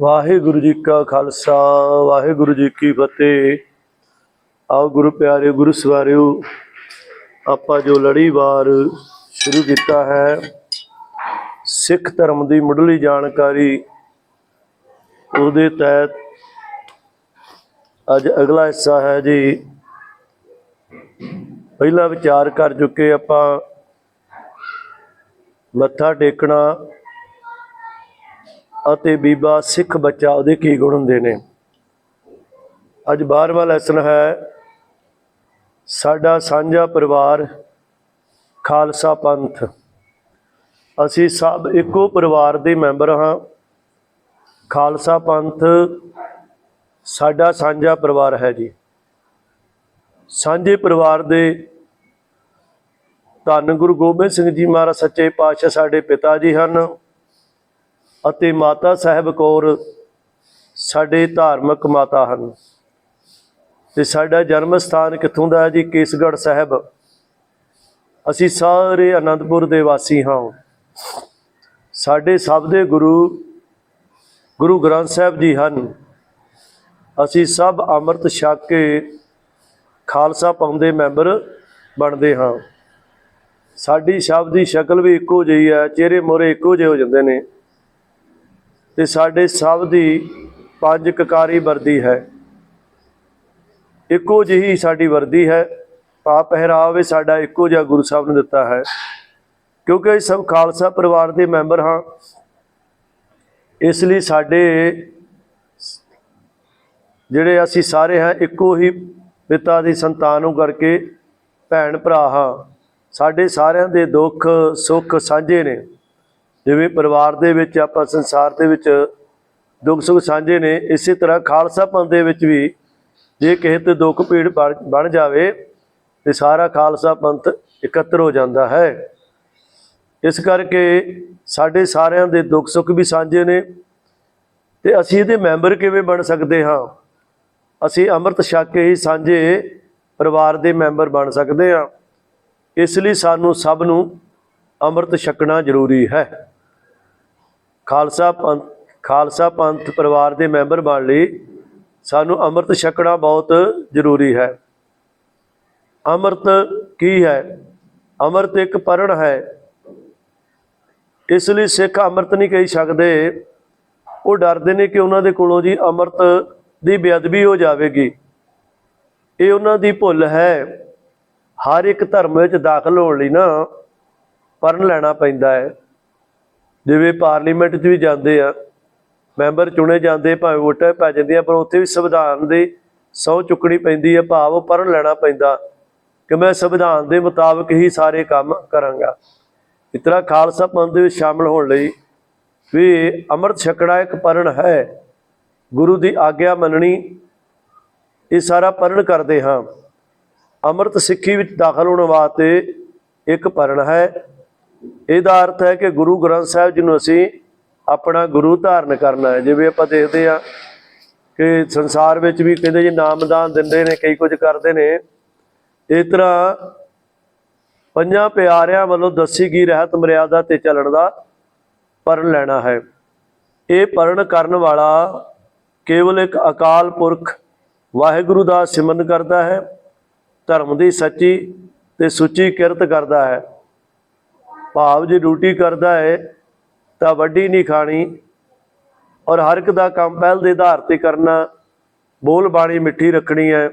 ਵਾਹਿਗੁਰੂ ਜੀ ਕਾ ਖਾਲਸਾ, ਵਾਹਿਗੁਰੂ ਜੀ ਕੀ ਫਤਿਹ। ਆਓ ਗੁਰੂ ਪਿਆਰੇ ਗੁਰੂ ਸਵਾਰਿਓ, ਆਪਾਂ ਜੋ ਲੜੀਵਾਰ ਸ਼ੁਰੂ ਕੀਤਾ ਹੈ, ਸਿੱਖ ਧਰਮ ਦੀ ਮੁੱਢਲੀ ਜਾਣਕਾਰੀ, ਉਹਦੇ ਤਹਿਤ ਅੱਜ ਅਗਲਾ ਹਿੱਸਾ ਹੈ ਜੀ। ਪਹਿਲਾ ਵਿਚਾਰ ਕਰ ਚੁੱਕੇ ਆਪਾਂ, ਮੱਥਾ ਟੇਕਣਾ। ਅਤੇ ਬੀਬਾ ਸਿੱਖ ਬੱਚਾ ਉਹਦੇ ਕੀ ਗੁਣ ਹੁੰਦੇ ਨੇ? ਅੱਜ 12ਵਾਂ ਲੈਸਨ ਹੈ, ਸਾਡਾ ਸਾਂਝਾ ਪਰਿਵਾਰ ਖਾਲਸਾ ਪੰਥ। ਅਸੀਂ ਸਭ ਇੱਕੋ ਪਰਿਵਾਰ ਦੇ ਮੈਂਬਰ ਹਾਂ। ਖਾਲਸਾ ਪੰਥ ਸਾਡਾ ਸਾਂਝਾ ਪਰਿਵਾਰ ਹੈ ਜੀ। ਸਾਂਝੇ ਪਰਿਵਾਰ ਦੇ ਧੰਨ ਗੁਰੂ ਗੋਬਿੰਦ ਸਿੰਘ ਜੀ ਮਹਾਰਾਜ, ਸੱਚੇ ਪਾਤਸ਼ਾਹ ਸਾਡੇ ਪਿਤਾ ਜੀ ਹਨ। ਅਤੇ ਮਾਤਾ ਸਾਹਿਬ ਕੌਰ ਸਾਡੇ ਧਾਰਮਿਕ ਮਾਤਾ ਹਨ। ਤੇ ਸਾਡਾ ਜਨਮ ਸਥਾਨ ਕਿੱਥੋਂ ਦਾ ਹੈ ਜੀ? ਕੇਸਗੜ੍ਹ ਸਾਹਿਬ। ਅਸੀਂ ਸਾਰੇ ਅਨੰਦਪੁਰ ਦੇ ਵਾਸੀ ਹਾਂ। ਸਾਡੇ ਸਭ ਦੇ ਗੁਰੂ ਗੁਰੂ ਗ੍ਰੰਥ ਸਾਹਿਬ ਜੀ ਹਨ। ਅਸੀਂ ਸਭ ਅੰਮ੍ਰਿਤ ਛਕ ਕੇ ਖਾਲਸਾ ਪਾਉਂਦੇ ਮੈਂਬਰ ਬਣਦੇ ਹਾਂ। ਸਾਡੀ ਸ਼ਬਦ ਦੀ ਸ਼ਕਲ ਵੀ ਇੱਕੋ ਜਿਹੀ ਹੈ, ਚਿਹਰੇ ਮੋਰੇ ਇੱਕੋ ਜਿਹੇ ਹੋ ਜਾਂਦੇ ਨੇ। ਤੇ ਸਾਡੇ ਸਭ ਦੀ ਪੰਜ ਕਕਾਰੀ ਵਰਦੀ ਹੈ। ਇੱਕੋ ਜਿਹੀ ਸਾਡੀ ਵਰਦੀ ਹੈ। ਪਾ ਪਹਿਰਾਵੇ ਸਾਡਾ ਇੱਕੋ ਜਿਹਾ ਗੁਰੂ ਸਾਹਿਬ ਨੇ ਦਿੱਤਾ ਹੈ। ਕਿਉਂਕਿ ਅਸੀਂ ਸਭ ਖਾਲਸਾ ਪਰਿਵਾਰ ਦੇ ਮੈਂਬਰ ਹਾਂ। ਇਸ ਲਈ ਸਾਡੇ ਜਿਹੜੇ ਅਸੀਂ ਸਾਰੇ ਹਾਂ, ਇੱਕੋ ਹੀ ਪਿਤਾ ਦੀ ਸੰਤਾਨ ਨੂੰ ਕਰਕੇ ਭੈਣ ਭਰਾ ਹਾਂ। ਸਾਡੇ ਸਾਰਿਆਂ ਦੇ ਦੁੱਖ, ਸੁੱਖ ਸਾਂਝੇ ਨੇ। ਜਿਵੇਂ ਪਰਿਵਾਰ ਦੇ ਵਿੱਚ ਆਪਾਂ ਸੰਸਾਰ ਦੇ ਵਿੱਚ ਦੁੱਖ ਸੁੱਖ ਸਾਂਝੇ ਨੇ, ਇਸੇ ਤਰ੍ਹਾਂ ਖਾਲਸਾ ਪੰਥ ਦੇ ਵਿੱਚ ਵੀ ਜੇ ਕਿਸੇ ਤੇ ਦੁੱਖ ਪੀੜ ਬਣ ਬਣ ਜਾਵੇ ਤੇ ਸਾਰਾ ਖਾਲਸਾ ਪੰਥ ਇਕੱਤਰ ਹੋ ਜਾਂਦਾ ਹੈ। ਇਸ ਕਰਕੇ ਸਾਡੇ ਸਾਰਿਆਂ ਦੇ ਦੁੱਖ ਸੁੱਖ ਵੀ ਸਾਂਝੇ ਨੇ ਤੇ ਅਸੀਂ ਇਹਦੇ ਮੈਂਬਰ ਕਿਵੇਂ ਬਣ ਸਕਦੇ ਹਾਂ? ਅਸੀਂ ਅੰਮ੍ਰਿਤ ਛਕ ਕੇ ਹੀ ਸਾਂਝੇ ਪਰਿਵਾਰ ਦੇ ਮੈਂਬਰ ਬਣ ਸਕਦੇ ਹਾਂ। ਇਸ ਲਈ ਸਾਨੂੰ ਸਭ ਨੂੰ ਅੰਮ੍ਰਿਤ ਛਕਣਾ ਜ਼ਰੂਰੀ ਹੈ। ਖਾਲਸਾ ਪੰਥ ਖਾਲਸਾ ਪੰਥ ਪਰਿਵਾਰ ਦੇ ਮੈਂਬਰ ਬਣ ਲਈ ਸਾਨੂੰ ਅੰਮ੍ਰਿਤ ਛਕਣਾ ਬਹੁਤ ਜ਼ਰੂਰੀ ਹੈ। ਅੰਮ੍ਰਿਤ ਕੀ ਹੈ? ਅੰਮ੍ਰਿਤ ਇੱਕ ਪਰਣ ਹੈ। ਇਸ ਲਈ ਸਿੱਖ ਅੰਮ੍ਰਿਤ ਨਹੀਂ ਕਹੀ ਸਕਦੇ। ਉਹ ਡਰਦੇ ਨੇ ਕਿ ਉਹਨਾਂ ਦੇ ਕੋਲੋਂ ਜੀ ਅੰਮ੍ਰਿਤ ਦੀ ਬੇਅਦਬੀ ਹੋ ਜਾਵੇਗੀ। ਇਹ ਉਹਨਾਂ ਦੀ ਭੁੱਲ ਹੈ। ਹਰ ਇੱਕ ਧਰਮ ਵਿੱਚ ਦਾਖਲ ਹੋਣ ਲਈ ਨਾ ਪਰਨ ਲੈਣਾ ਪੈਂਦਾ ਹੈ। ਜਿਵੇਂ ਪਾਰਲੀਮੈਂਟ 'ਚ ਵੀ ਜਾਂਦੇ ਆ, ਮੈਂਬਰ ਚੁਣੇ ਜਾਂਦੇ, ਭਾਵੇਂ ਵੋਟਾਂ ਪੈ ਜਾਂਦੀਆਂ, ਪਰ ਉੱਥੇ ਵੀ ਸੰਵਿਧਾਨ ਦੀ ਸਹੁੰ ਚੁੱਕਣੀ ਪੈਂਦੀ ਹੈ ਭਾਵ ਉਹ ਪੜ੍ਹਨ ਲੈਣਾ ਪੈਂਦਾ ਕਿ ਮੈਂ ਸੰਵਿਧਾਨ ਦੇ ਮੁਤਾਬਕ ਹੀ ਸਾਰੇ ਕੰਮ ਕਰਾਂਗਾ। ਇਸ ਤਰ੍ਹਾਂ ਖਾਲਸਾ ਪੰਥ ਦੇ ਵਿੱਚ ਸ਼ਾਮਲ ਹੋਣ ਲਈ ਵੀ ਅੰਮ੍ਰਿਤ ਛਕਣਾ ਇੱਕ ਪਰਣ ਹੈ। ਗੁਰੂ ਦੀ ਆਗਿਆ ਮੰਨਣੀ, ਇਹ ਸਾਰਾ ਪਰਣ ਕਰਦੇ ਹਾਂ। ਅੰਮ੍ਰਿਤ ਸਿੱਖੀ ਵਿੱਚ ਦਾਖਲ ਹੋਣ ਵਾਸਤੇ ਇੱਕ ਪਰਣ ਹੈ। ਇਹਦਾ ਅਰਥ ਹੈ ਕਿ ਗੁਰੂ ਗ੍ਰੰਥ ਸਾਹਿਬ ਜੀ ਨੂੰ ਅਸੀਂ ਆਪਣਾ ਗੁਰੂ ਧਾਰਨ ਕਰਨਾ ਹੈ। ਜਿਵੇਂ ਆਪਾਂ ਦੇਖਦੇ ਆ ਕਿ ਸੰਸਾਰ ਵਿੱਚ ਵੀ ਕਹਿੰਦੇ ਜੀ ਨਾਮਦਾਨ ਦਿੰਦੇ ਨੇ, ਕਈ ਕੁਝ ਕਰਦੇ ਨੇ। ਇਸ ਤਰ੍ਹਾਂ ਪੰਜਾਂ ਪਿਆਰਿਆਂ ਵੱਲੋਂ ਦੱਸੀ ਗਈ ਰਹਿਤ ਮਰਿਆਦਾ ਤੇ ਚੱਲਣ ਦਾ ਪਰਨ ਲੈਣਾ ਹੈ। ਇਹ ਪਰਨ ਕਰਨ ਵਾਲਾ ਕੇਵਲ ਇੱਕ ਅਕਾਲ ਪੁਰਖ ਵਾਹਿਗੁਰੂ ਦਾ ਸਿਮਰਨ ਕਰਦਾ ਹੈ, ਧਰਮ ਦੀ ਸੱਚੀ ਤੇ ਸੁੱਚੀ ਕਿਰਤ ਕਰਦਾ ਹੈ। ਭਾਵ ਜੇ ਡਿਊਟੀ ਕਰਦਾ ਹੈ ਤਾਂ ਵੱਡੀ ਨਹੀਂ ਖਾਣੀ। ਔਰ ਹਰ ਇੱਕ ਦਾ ਕੰਮ ਪਹਿਲ ਦੇ ਆਧਾਰ ਤੇ ਕਰਨਾ, ਬੋਲ ਬਾਣੀ ਮਿੱਠੀ ਰੱਖਣੀ ਹੈ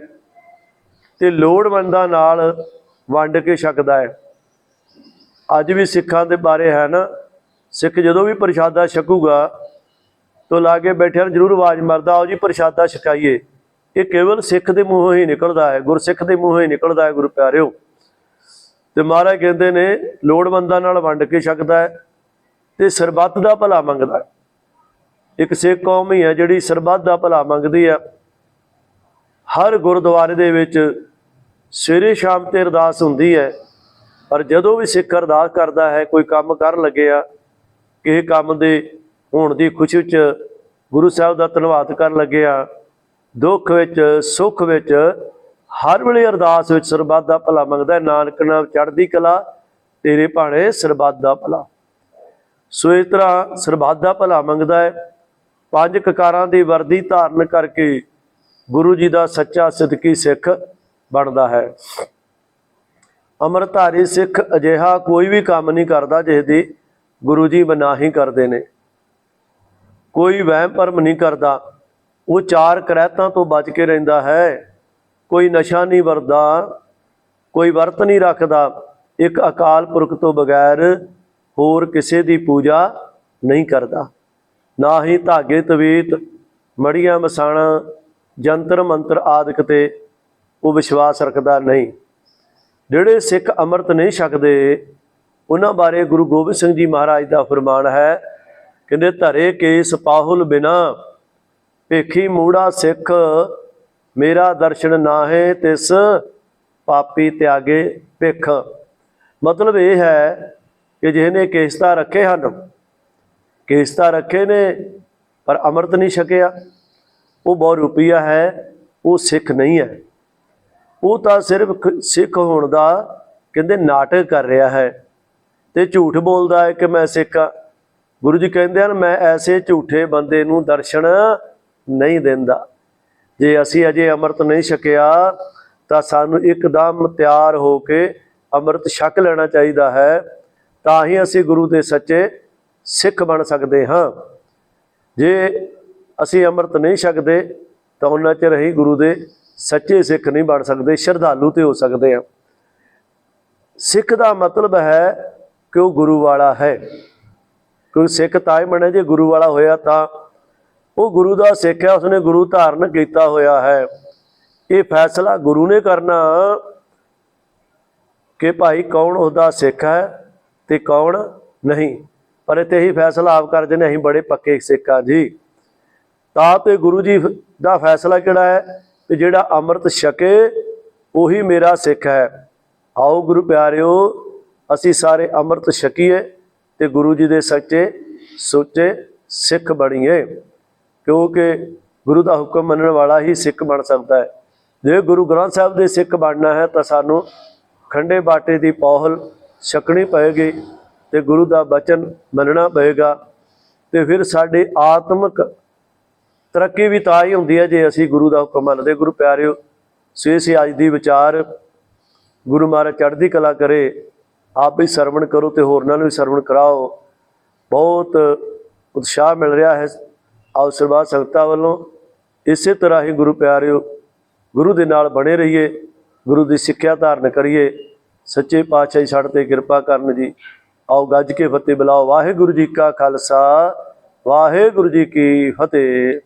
ਤੇ ਲੋੜਵੰਦਾਂ ਨਾਲ ਵੰਡ ਕੇ ਛਕਦਾ ਹੈ ਅੱਜ ਵੀ ਸਿੱਖਾਂ ਦੇ ਬਾਰੇ ਹੈ ਨਾ, ਸਿੱਖ ਜਦੋਂ ਵੀ ਪ੍ਰਸ਼ਾਦਾ ਛਕੂਗਾ, ਤਾਂ ਲਾਗੇ ਬੈਠਿਆਂ ਨੂੰ ਜ਼ਰੂਰ ਆਵਾਜ਼ ਮਰਦਾ, ਆਓ ਜੀ ਪ੍ਰਸ਼ਾਦਾ ਛਕਾਈਏ। ਇਹ ਕੇਵਲ ਸਿੱਖ ਦੇ ਮੂੰਹੋਂ ਹੀ ਨਿਕਲਦਾ ਹੈ ਗੁਰਸਿੱਖ ਦੇ ਮੂੰਹੋਂ ਹੀ ਨਿਕਲਦਾ ਹੈ ਗੁਰੂ ਪਿਆਰਿਓ ਤੇ ਮਹਾਰਾਜ ਕਹਿੰਦੇ ਨੇ, ਲੋੜਵੰਦਾਂ ਨਾਲ ਵੰਡ ਕੇ ਛਕਦਾ ਹੈ ਤੇ ਸਰਬੱਤ ਦਾ ਭਲਾ ਮੰਗਦਾ ਇੱਕ ਸਿੱਖ ਕੌਮ ਹੀ ਹੈ ਜਿਹੜੀ ਸਰਬੱਤ ਦਾ ਭਲਾ ਮੰਗਦੀ ਹੈ। ਹਰ ਗੁਰਦੁਆਰੇ ਦੇ ਵਿੱਚ ਸਵੇਰੇ ਸ਼ਾਮ ਤੇ ਅਰਦਾਸ ਹੁੰਦੀ ਹੈ, ਪਰ ਜਦੋਂ ਵੀ ਸਿੱਖ ਅਰਦਾਸ ਕਰਦਾ ਹੈ, ਕੋਈ ਕੰਮ ਕਰਨ ਲੱਗਿਆ ਕਿਸੇ ਕੰਮ ਦੇ ਹੋਣ ਦੀ ਖੁਸ਼ੀ ਵਿੱਚ ਗੁਰੂ ਸਾਹਿਬ ਦਾ ਧੰਨਵਾਦ ਕਰਨ ਲੱਗਿਆ ਦੁੱਖ ਵਿੱਚ, ਸੁੱਖ ਵਿੱਚ ਹਰ ਵੇਲੇ ਅਰਦਾਸ ਵਿੱਚ ਸਰਬੱਤ ਦਾ ਭਲਾ ਮੰਗਦਾ ਨਾਨਕ ਨਾਮ ਚੜ੍ਹਦੀ ਕਲਾ, ਤੇਰੇ ਭਾਣੇ ਸਰਬੱਤ ਦਾ ਭਲਾ। ਸੋ ਇਸ ਤਰ੍ਹਾਂ ਸਰਬੱਤ ਦਾ ਭਲਾ ਮੰਗਦਾ ਹੈ। ਪੰਜ ਕਕਾਰਾਂ ਦੀ ਵਰਦੀ ਧਾਰਨ ਕਰਕੇ ਗੁਰੂ ਜੀ ਦਾ ਸੱਚਾ ਸਿੱਧਕੀ ਸਿੱਖ ਬਣਦਾ ਹੈ। ਅਮਰਧਾਰੀ ਸਿੱਖ ਅਜਿਹਾ ਕੋਈ ਵੀ ਕੰਮ ਨਹੀਂ ਕਰਦਾ ਜਿਸ ਦੀ ਗੁਰੂ ਜੀ ਮਨਾਹੀ ਕਰਦੇ ਨੇ। ਕੋਈ ਵਹਿਮ ਭਰਮ ਨਹੀਂ ਕਰਦਾ। ਉਹ ਚਾਰ ਕਰਹਿਤਾਂ ਤੋਂ ਬਚ ਕੇ ਰਹਿੰਦਾ ਹੈ। ਕੋਈ ਨਸ਼ਾ ਨਹੀਂ ਵਰਦਾ, ਕੋਈ ਵਰਤ ਨਹੀਂ ਰੱਖਦਾ, ਇੱਕ ਅਕਾਲ ਪੁਰਖ ਤੋਂ ਬਗੈਰ ਹੋਰ ਕਿਸੇ ਦੀ ਪੂਜਾ ਨਹੀਂ ਕਰਦਾ। ਨਾ ਹੀ ਧਾਗੇ, ਤਵੀਤ, ਮੜੀਆਂ, ਮਸਾਣਾ, ਜੰਤਰ, ਮੰਤਰ ਆਦਿਕ ਤੇ ਉਹ ਵਿਸ਼ਵਾਸ ਰੱਖਦਾ ਨਹੀਂ। ਜਿਹੜੇ ਸਿੱਖ ਅੰਮ੍ਰਿਤ ਨਹੀਂ ਛਕਦੇ, ਉਹਨਾਂ ਬਾਰੇ ਗੁਰੂ ਗੋਬਿੰਦ ਸਿੰਘ ਜੀ ਮਹਾਰਾਜ ਦਾ ਫਰਮਾਨ ਹੈ, ਕਹਿੰਦੇ, ਧਰੇ ਕੇਸ ਪਾਹੁਲ ਬਿਨਾ, ਭੇਖੀ ਮੂੜਾ ਸਿੱਖ ਮੇਰਾ ਦਰਸ਼ਨ ਨਾਹੇ ਤਿਸ ਪਾਪੀ ਤਿਆਗੇ ਭਿਖ। ਮਤਲਬ ਇਹ ਹੈ ਕਿ ਜਿਹਨੇ ਕੇਸਤਾ ਰੱਖੇ ਹਨ, ਕੇਸਤਾ ਰੱਖੇ ਨੇ, ਪਰ ਅੰਮ੍ਰਿਤ ਨਹੀਂ ਛਕਿਆ। ਉਹ ਬਹੁਤ ਰੁਪਈਆ ਹੈ, ਉਹ ਸਿੱਖ ਨਹੀਂ ਹੈ। ਉਹ ਤਾਂ ਸਿਰਫ ਸਿੱਖ ਹੋਣ ਦਾ ਕਹਿੰਦੇ ਨਾਟਕ ਕਰ ਰਿਹਾ ਹੈ ਤੇ ਝੂਠ ਬੋਲਦਾ ਹੈ ਕਿ ਮੈਂ ਸਿੱਖ ਹਾਂ। ਗੁਰੂ ਜੀ ਕਹਿੰਦੇ ਹਨ, ਮੈਂ ਐਸੇ ਝੂਠੇ ਬੰਦੇ ਨੂੰ ਦਰਸ਼ਨ ਨਹੀਂ ਦਿੰਦਾ। ਜੇ ਅਸੀਂ ਅਜੇ ਅੰਮ੍ਰਿਤ ਨਹੀਂ ਛਕਿਆ, ਤਾਂ ਸਾਨੂੰ ਇੱਕਦਮ ਤਿਆਰ ਹੋ ਕੇ ਅੰਮ੍ਰਿਤ ਛਕ ਲੈਣਾ ਚਾਹੀਦਾ ਹੈ। ਤਾਂ ਹੀ ਅਸੀਂ ਗੁਰੂ ਦੇ ਸੱਚੇ ਸਿੱਖ ਬਣ ਸਕਦੇ ਹਾਂ। ਜੇ ਅਸੀਂ ਅੰਮ੍ਰਿਤ ਨਹੀਂ ਛਕਦੇ, ਤਾਂ ਉਹਨਾਂ ਚਿਰ ਹੀ ਗੁਰੂ ਦੇ ਸੱਚੇ ਸਿੱਖ ਨਹੀਂ ਬਣ ਸਕਦੇ, ਸ਼ਰਧਾਲੂ ਤੇ ਹੋ ਸਕਦੇ ਹਾਂ। ਸਿੱਖ ਦਾ ਮਤਲਬ ਹੈ ਕਿ ਉਹ ਗੁਰੂ ਵਾਲਾ ਹੈ। ਕਿਉਂਕਿ ਸਿੱਖ ਤਾਂ ਹੀ ਬਣਿਆ ਜੇ ਗੁਰੂ ਵਾਲਾ ਹੋਇਆ ਤਾਂ ਉਹ ਗੁਰੂ ਦਾ ਸਿੱਖ ਹੈ, ਉਸਨੇ ਗੁਰੂ ਧਾਰਨ ਕੀਤਾ ਹੋਇਆ ਹੈ। ਇਹ ਫੈਸਲਾ ਗੁਰੂ ਨੇ ਕਰਨਾ ਕਿ ਭਾਈ ਕੌਣ ਉਹਦਾ ਸਿੱਖ ਹੈ ਤੇ ਕੌਣ ਨਹੀਂ। ਪਰ ਇੱਥੇ ਹੀ ਫੈਸਲਾ ਆਪ ਕਰਦੇ ਨੇ, ਅਸੀਂ ਬੜੇ ਪੱਕੇ ਸਿੱਖ ਹਾਂ ਜੀ। ਤਾਂ ਤੇ ਗੁਰੂ ਜੀ ਦਾ ਫੈਸਲਾ ਕਿਹੜਾ ਹੈ? ਕਿ ਜਿਹੜਾ ਅੰਮ੍ਰਿਤ ਛਕੇ, ਉਹੀ ਮੇਰਾ ਸਿੱਖ ਹੈ। ਆਓ ਗੁਰੂ ਪਿਆਰਿਓ, ਅਸੀਂ ਸਾਰੇ ਅੰਮ੍ਰਿਤ ਛਕੀਏ ਤੇ ਗੁਰੂ ਜੀ ਦੇ ਸੱਚੇ ਸੋਚੇ ਸਿੱਖ ਬਣੀਏ। ਕਿਉਂਕਿ ਗੁਰੂ ਦਾ ਹੁਕਮ ਮੰਨਣ ਵਾਲਾ ਹੀ ਸਿੱਖ ਬਣ ਸਕਦਾ ਹੈ। ਜੇ ਗੁਰੂ ਗ੍ਰੰਥ ਸਾਹਿਬ ਦੇ ਸਿੱਖ ਬਣਨਾ ਹੈ ਤਾਂ ਸਾਨੂੰ ਖੰਡੇ ਬਾਟੇ ਦੀ ਪੌਹਲ ਛਕਣੀ ਪਏਗੀ ਤੇ ਗੁਰੂ ਦਾ ਬਚਨ ਮੰਨਣਾ ਪਏਗਾ। ਤੇ ਫਿਰ ਸਾਡੇ ਆਤਮਿਕ ਤਰੱਕੀ ਵੀ ਤਾਂ ਹੀ ਹੁੰਦੀ ਹੈ ਜੇ ਅਸੀਂ ਗੁਰੂ ਦਾ ਹੁਕਮ ਮੰਨਦੇ। ਗੁਰੂ ਪਿਆਰਿਓ ਸੋ ਇਸ ਅੱਜ ਦੀ ਵਿਚਾਰ ਗੁਰੂ ਮਹਾਰਾਜ ਚੜ੍ਹਦੀ ਕਲਾ ਕਰੇ, ਆਪ ਵੀ ਸਰਵਣ ਕਰੋ ਤੇ ਹੋਰਨਾਂ ਨੂੰ ਵੀ ਸਰਵਣ ਕਰਾਓ। ਬਹੁਤ ਉਤਸ਼ਾਹ ਮਿਲ ਰਿਹਾ ਹੈ ਆਓ ਸਰਬੱਤ ਸੰਗਤਾਂ ਵੱਲੋਂ ਇਸੇ ਤਰ੍ਹਾਂ ਹੀ ਗੁਰੂ ਪਿਆਰਿਓ, ਗੁਰੂ ਦੇ ਨਾਲ ਬਣੇ ਰਹੀਏ, ਗੁਰੂ ਦੀ ਸਿੱਖਿਆ ਧਾਰਨ ਕਰੀਏ। ਸੱਚੇ ਪਾਤਸ਼ਾਹ ਜੀ ਸਾਡੇ ਤੇ ਕਿਰਪਾ ਕਰਨ ਜੀ। ਆਓ ਗੱਜ ਕੇ ਫਤਿਹ ਬੁਲਾਓ। ਵਾਹਿਗੁਰੂ ਜੀ ਕਾ ਖਾਲਸਾ, ਵਾਹਿਗੁਰੂ ਜੀ ਕੀ ਫਤਿਹ।